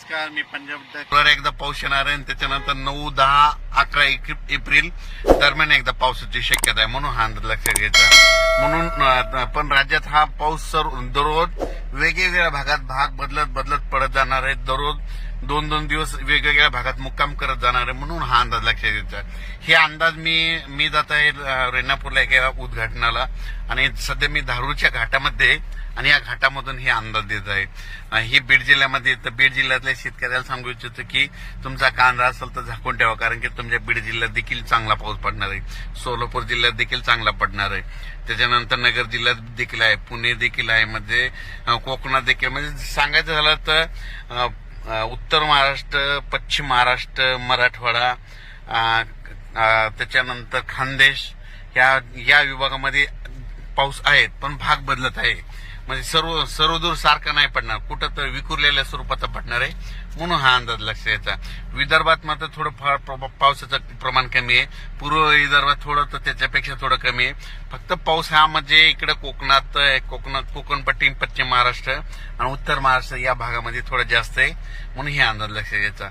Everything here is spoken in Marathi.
नमस्कार मी पंजाब एकदा पाऊस येणार आहे आणि त्याच्यानंतर नऊ दहा अकरा एक- एप्रिल दरम्यान एकदा पावसाची शक्यता आहे. म्हणून हा अंदाज लक्षात घ्यायचा. म्हणून पण राज्यात हा पाऊस सर्व दररोज वेगवेगळ्या भागात भाग बदलत बदलत पडत जाणार आहे. दररोज दोन दोन दिवस वेगवेगळ्या भागात मुक्काम करत जाणार आहे म्हणून हा अंदाज लक्षात घ्यायचा हे अंदाज मी मी जात आहे रेणापूरला एका उद्घाटनाला. आणि सध्या मी धारूरच्या घाटामध्ये आणि या घाटामधून हे अंदाज देत आहे. हे ही बीड जिल्ह्यामध्ये तर बीड जिल्ह्यातल्या शेतकऱ्याला सांगू इच्छितो की तुमचा कांदा असेल तर झाकून ठेवा कारण की तुमच्या बीड जिल्ह्यात देखील चांगला पाऊस पडणार आहे. सोलापूर जिल्ह्यात देखील चांगला पडणार आहे. त्याच्यानंतर नगर जिल्ह्यात देखील आहे पुणे देखील आहे म्हणजे कोकणात देखील म्हणजे सांगायचं झालं तर उत्तर महाराष्ट्र पश्चिम महाराष्ट्र मराठवाडा त्याच्यानंतर खानदेश या या विभागामध्ये पाऊस आहेत पण भाग बदलत आहे. म्हणजे सर्व सर्वदूर सारखा नाही पडणार. कुठं तर विखुरलेल्या स्वरूपाचा पडणार आहे. म्हणून हा अंदाज लक्ष यायचा विदर्भात मात्र थोडं फार प्र- पावसाचं प्रमाण कमी आहे. पूर्व विदर्भात थोडं तर त्याच्यापेक्षा थोडं कमी आहे. फक्त पाऊस हा म्हणजे इकडे कोकणात कोकणात कोकणपट्टी पश्चिम महाराष्ट्र आणि उत्तर महाराष्ट्र या भागामध्ये थोडं जास्त आहे. म्हणून हे अंदाज लक्ष यायचा